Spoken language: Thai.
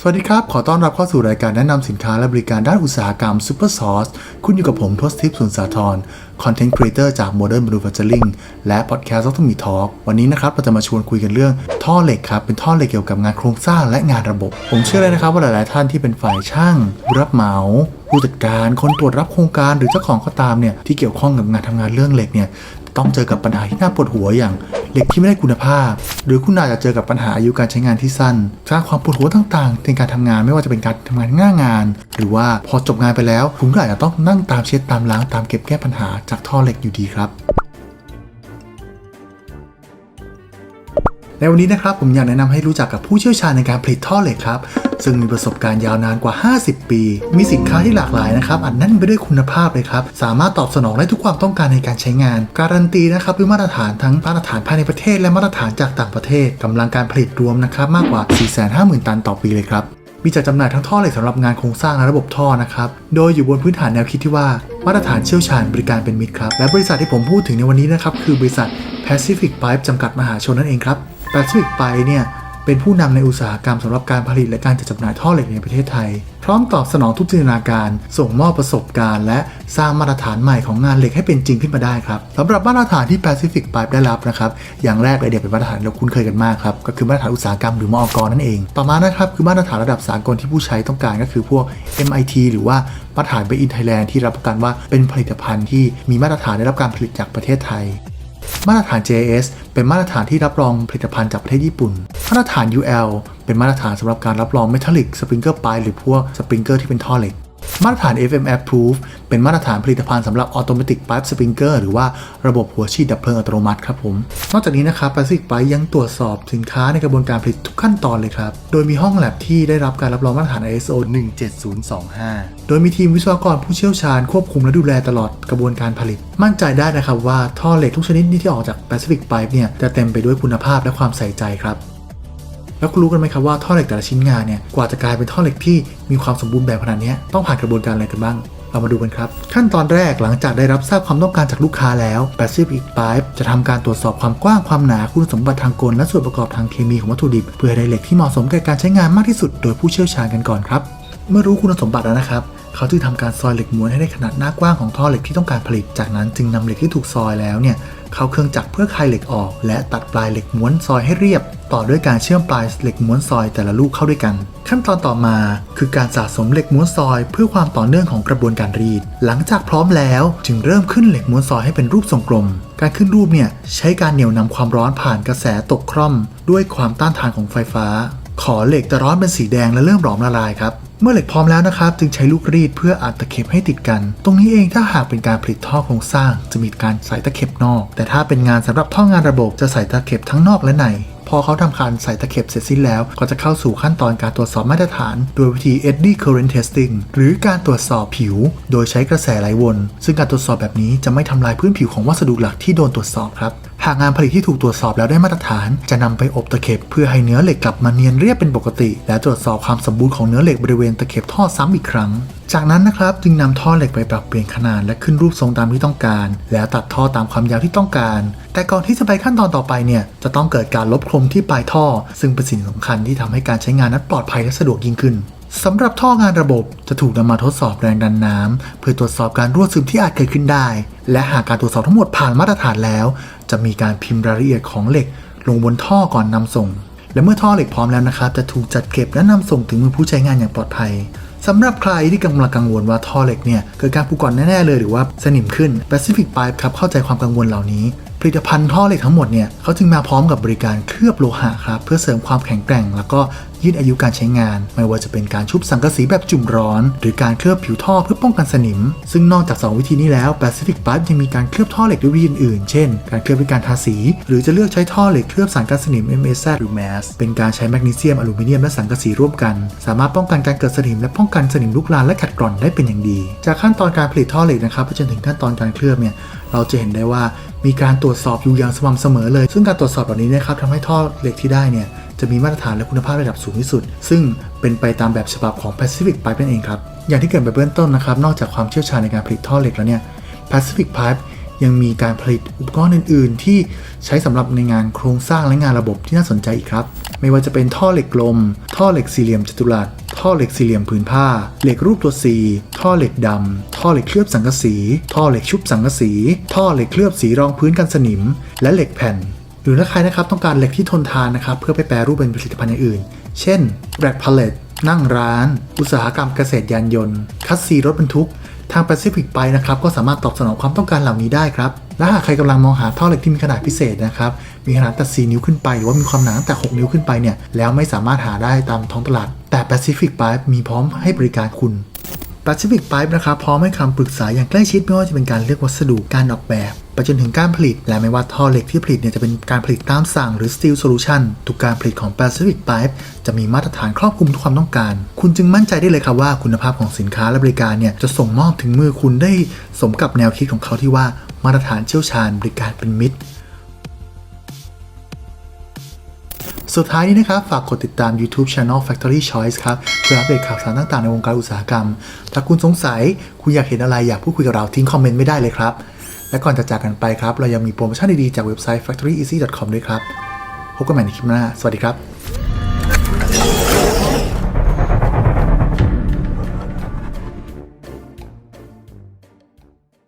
สวัสดีครับ ขอต้อนรับเข้าสู่รายการแนะนำสินค้าและบริการด้านอุตสาหกรรม Super Source คุณอยู่กับผมทศทิพย์สุนสาธรคอนเทนต์ครีเอเตอร์จาก Modern Manufacturing และพอดแคสต์ต้องมีทอ l k วันนี้นะครับ เราจะมาชวนคุยกันเรื่องท่อเหล็กครับ เป็นท่อเหล็กเกี่ยวกับงานโครงสร้างและงานระบบ ผมเชื่อเลยนะครับว่าหลาย ๆ ท่านที่เป็นฝ่ายช่าง รับเหมา ผู้จัดการ คนตรวจรับโครงการหรือเจ้าของก็ตามเนี่ยที่เกี่ยวข้องกับงานทำงานเรื่องเหล็กเนี่ย ต้องเจอกับปัญหาที่น่าปวดหัวอย่างเหล็กที่ไม่ได้คุณภาพ หรือคุณอาจจะเจอกับปัญหาอายุการใช้งานที่สั้นสร้างความปวดหัวต่างๆในการทำงานไม่ว่าจะเป็นการทำงานหน้างาน หรือว่าพอจบงานไปแล้ว คุณก็อาจจะต้องนั่งตามเช็ดตามล้างตามเก็บแก้ปัญหาจากท่อเหล็กอยู่ดีครับ ในวันนี้นะครับผมอยากแนะนำให้รู้จักกับผู้เชี่ยวชาญในการผลิตท่อเหล็กครับ ซึ่งมีประสบการณ์ยาวนานกว่า 50 ปี มีสินค้าที่หลากหลายนะครับอัดแน่นไปด้วยคุณภาพเลยครับ สามารถตอบสนองได้ทุกความต้องการในการใช้งาน การันตีนะครับด้วยมาตรฐานทั้งมาตรฐานภายในประเทศ และมาตรฐานจากต่างประเทศกำลังการผลิตรวมนะครับมากกว่า 450,000 ตันต่อปีเลยครับมีจัดจำหน่ายทั้งท่อเหล็กสำหรับงานโครงสร้างและระบบท่อนะครับ โดยอยู่บนพื้นฐานแนวคิดที่ว่ามาตรฐานเชี่ยวชาญบริการเป็นมิตรครับ และบริษัทที่ผมพูดถึงในวันนี้นะครับคือบริษัท Pacific Pipe จำกัดมหาชนนั่นเองครับ Pacific Pipe เนี่ยเป็นผู้นำในอุตสาหกรรมสำหรับการผลิตและการจัดจำหน่ายท่อเหล็กในประเทศไทย พร้อมตอบสนองทุกจินตนาการ ส่งมอบประสบการณ์ และสร้างมาตรฐานใหม่ของงานเหล็กให้เป็นจริงขึ้นมาได้ครับสำหรับมาตรฐานที่ Pacific Pipe ได้รับนะครับ อย่างแรกเลยเดี๋ยวเป็นมาตรฐานที่เราคุ้นเคยกันมากครับ ก็คือมาตรฐานอุตสาหกรรมหรือมอกนั่นเอง ต่อมานะครับคือมาตรฐานระดับสากลที่ผู้ใช้ต้องการก็คือพวก MIT หรือว่ามาตรฐาน Made in Thailand ที่รับประกันว่าเป็นผลิตภัณฑ์ที่มีมาตรฐานได้รับการผลิตจากประเทศไทย มาตรฐาน JS เป็นมาตรฐานที่รับรองผลิตภัณฑ์จากประเทศญี่ปุ่น มาตรฐาน UL เป็นมาตรฐานสำหรับการรับรองเมทัลลิกสปริงเกอร์ปลายหรือพวกสปริงเกอร์ที่เป็นท่อเหล็ก มาตรฐาน FMF Proof เป็นมาตรฐานผลิตภัณฑ์สำหรับ Automatic Pipe Sprinkler หรือว่าระบบหัวฉีดดับเพลิงอัตโนมัติครับผม นอกจากนี้นะครับ Pacific Pipe ยังตรวจสอบสินค้าในกระบวนการผลิตทุกขั้นตอนเลยครับ โดยมีห้องแลบที่ได้รับการรับรองมาตรฐาน ISO 17025 โดยมีทีมวิศวกรผู้เชี่ยวชาญควบคุมและดูแลตลอดกระบวนการผลิต มั่นใจได้นะครับว่าท่อเหล็กทุกชนิดที่ออกจาก Pacific Pipe เนี่ยจะเต็มไปด้วยคุณภาพและความใส่ใจครับ แล้วคุณรู้กันไหมครับว่าท่อเหล็กแต่ละชิ้นงานเนี่ยกว่าจะกลายเป็นท่อเหล็กที่มีความสมบูรณ์แบบขนาดนี้ต้องผ่านกระบวนการอะไรกันบ้างเรามาดูกันครับ ขั้นตอนแรกหลังจากได้รับทราบความต้องการจากลูกค้าแล้ว Pacific Pipe จะทำการตรวจสอบความกว้างความหนาคุณสมบัติทางกลและส่วนประกอบทางเคมีของวัตถุดิบ เพื่อให้ได้เหล็กที่เหมาะสมแก่การใช้งานมากที่สุด โดยผู้เชี่ยวชาญกันก่อนครับ เมื่อรู้คุณสมบัติแล้วนะครับ เขาจึงทำการซอยเหล็กม้วนให้ได้ขนาดหน้ากว้างของท่อเหล็กที่ต้องการผลิตจากนั้นจึงนำเหล็กที่ถูกซอยแล้วเนี่ย เข้าเครื่องจักรเพื่อคายเหล็กออก และตัดปลายเหล็กม้วนซอยให้เรียบ ต่อด้วยการเชื่อมปลายเหล็กม้วนซอยแต่ละลูกเข้าด้วยกัน ขั้นตอนต่อมา คือการสะสมเหล็กม้วนซอย เพื่อความต่อเนื่องของกระบวนการรีด หลังจากพร้อมแล้วจึงเริ่มขึ้นเหล็กม้วนซอยให้เป็นรูปทรงกลม การขึ้นรูปเนี่ยใช้การเหนี่ยวนำความร้อนผ่านกระแสตกคร่อม ด้วยความต้านทานของไฟฟ้า ขอเหล็กจะร้อนเป็นสีแดงและเริ่มหลอมละลายครับ เมื่อเหล็กพร้อมแล้วนะครับ จึงใช้ลูกรีดเพื่ออัดตะเข็บให้ติดกัน ตรงนี้เองถ้าหากเป็นการผลิตท่อโครงสร้าง จะมีการใส่ตะเข็บนอก แต่ถ้าเป็นงานสำหรับท่องานระบบจะใส่ตะเข็บทั้งนอกและในพอเขาทำการใส่ตะเข็บเสร็จสิ้นแล้ว ก็จะเข้าสู่ขั้นตอนการตรวจสอบมาตรฐาน โดยวิธี eddy current testing หรือการตรวจสอบผิว โดยใช้กระแสไหลวน ซึ่งการตรวจสอบแบบนี้จะไม่ทำลายพื้นผิวของวัสดุหลักที่โดนตรวจสอบครับากงานผลิตที่ถูกตรวจสอบแล้วได้มาตรฐาน จะนำไปอบตะเข็บเพื่อให้เนื้อเหล็กกลับมาเนียนเรียบเป็นปกติ และตรวจสอบความสมบูรณ์ของเนื้อเหล็กบริเวณตะเข็บท่อซ้ำอีกครั้ง จากนั้นนะครับจึงนำท่อเหล็กไปปรับเปลี่ยนขนาดและขึ้นรูปทรงตามที่ต้องการ แล้วตัดท่อตามความยาวที่ต้องการ แต่ก่อนที่จะไปขั้นตอนต่อไปเนี่ยจะต้องเกิดการลบคมที่ปลายท่อ ซึ่งเป็นสิ่งสำคัญที่ทำให้การใช้งานนั้นปลอดภัยและสะดวกยิ่งขึ้นสำหรับท่องานระบบจะถูกนำมาทดสอบแรงดันน้ำเพื่อตรวจสอบการรั่วซึมที่อาจเกิดขึ้นได้ และหากการตรวจสอบทั้งหมดผ่านมาตรฐานแล้ว จะมีการพิมพ์รายละเอียดของเหล็กลงบนท่อก่อนนำส่ง และเมื่อท่อเหล็กพร้อมแล้วนะครับ จะถูกจัดเก็บและนำส่งถึงมือผู้ใช้งานอย่างปลอดภัยสำหรับใครที่กำลังกังวลว่าท่อเหล็กเนี่ยเกิดการผุก่อนแน่ๆเลยหรือว่าสนิมขึ้น Pacific Pipe ครับเข้าใจความกังวลเหล่านี้ ผลิตภัณฑ์ท่อเหล็กทั้งหมดเนี่ยเขาจึงมาพร้อมกับบริการเคลือบโลหะครับเพื่อเสริมความแข็งแกร่ง แล้วก็ยืดอายุการใช้งาน ไม่ว่าจะเป็นการชุบสังกะสีแบบจุ่มร้อน หรือการเคลือบผิวท่อเพื่อป้องกันสนิม ซึ่งนอกจาก 2 วิธีนี้แล้ว Pacific Pipe ยังมีการเคลือบท่อเหล็กด้วยวิธีอื่นๆ เช่น การเคลือบด้วยการทาสี หรือจะเลือกใช้ท่อเหล็กเคลือบสารกันสนิม MSZ หรือ MAS เป็นการใช้แมกนีเซียมอลูมิเนียมและสังกะสีร่วมกัน สามารถป้องกันการเกิดสนิมและป้องกันสนิมลุกลามและขัดกร่อนได้เป็นอย่างดี จากขั้นตอนการผลิตท่อเหล็กนะครับไปจนถึงขั้นตอนการเคลือบเนี่ยเราจะเห็นได้ว่ามีการตรวจสอบอยู่อย่างสม่ำเสมอเลย ซึ่งการตรวจสอบแบบนี้นะครับทำให้ท่อเหล็กที่ได้เนี่ยจะมีมาตรฐานและคุณภาพระดับสูงที่สุด ซึ่งเป็นไปตามแบบฉบับของ Pacific Pipe นั่นเองครับ อย่างที่เกิดไปเบื้องต้นนะครับ นอกจากความเชี่ยวชาญในการผลิตท่อเหล็กแล้วเนี่ย Pacific Pipe ยังมีการผลิตอุปกรณ์อื่น ๆ ที่ใช้สำหรับในงานโครงสร้างและงานระบบที่น่าสนใจอีกครับ ไม่ว่าจะเป็นท่อเหล็กกลม ท่อเหล็กสี่เหลี่ยมจัตุรัส ท่อเหล็กสี่เหลี่ยมผืนผ้า เหล็กรูปตัว C ท่อเหล็กดำ ท่อเหล็กเคลือบสังกะสี ท่อเหล็กชุบสังกะสี ท่อเหล็กเคลือบสีรองพื้นกันสนิม และเหล็กแผ่น หรือถ้าใครนะครับต้องการเหล็กที่ทนทานนะครับเพื่อไปแปรรูปเป็นผลิตภัณฑ์อย่างอื่น เช่นแบล็กพาเลตนั่งร้าน อุตสาหกรรมเกษตรยานยนต์ คัสซีรถบรรทุก ทางแปซิฟิกไปนะครับก็สามารถตอบสนองความต้องการเหล่านี้ได้ครับ และหากใครกำลังมองหาท่อเหล็กที่มีขนาดพิเศษนะครับ มีขนาดตั้ง4นิ้วขึ้นไป หรือว่ามีความหนาตั้งแต่ 6 นิ้วขึ้นไปเนี่ย แล้วไม่สามารถหาได้ตามท้องตลาด แต่ Pacific Pipe มีพร้อมให้บริการคุณ Pacific Pipe นะครับพร้อมให้คำปรึกษาอย่างใกล้ชิดไม่ว่าจะเป็นการเลือกวัสดุ การออกแบบ ไปจนถึงการผลิต และไม่ว่าท่อเหล็กที่ผลิตเนี่ยจะเป็นการผลิตตามสั่งหรือ Steel Solution ทุกการผลิตของ Pacific Pipe จะมีมาตรฐานครอบคลุมทุกความต้องการ คุณจึงมั่นใจได้เลยครับว่าคุณภาพของสินค้าและบริการเนี่ยจะส่งมอบถึงมือคุณได้สมกับแนวคิดของเขาที่ว่ามาตรฐานเชี่ยวชาญบริการเป็นมิตรสุดท้ายนี้นะครับ ฝากกดติดตาม YouTube Channel Factory Choice ครับ เพื่ออัปเดตข่าวสารต่างๆ ในวงการอุตสาหกรรม ถ้าคุณสงสัย คุณอยากเห็นอะไรอยากพูดคุยกับเราทิ้งคอมเมนต์ไม่ได้เลยครับ และก่อนจะจากกันไปครับ เรายังมีโปรโมชั่นดีๆจากเว็บไซต์ factoryeasy.com ด้วยครับ พบกันใหม่ในคลิปหน้า สวัสดีครับ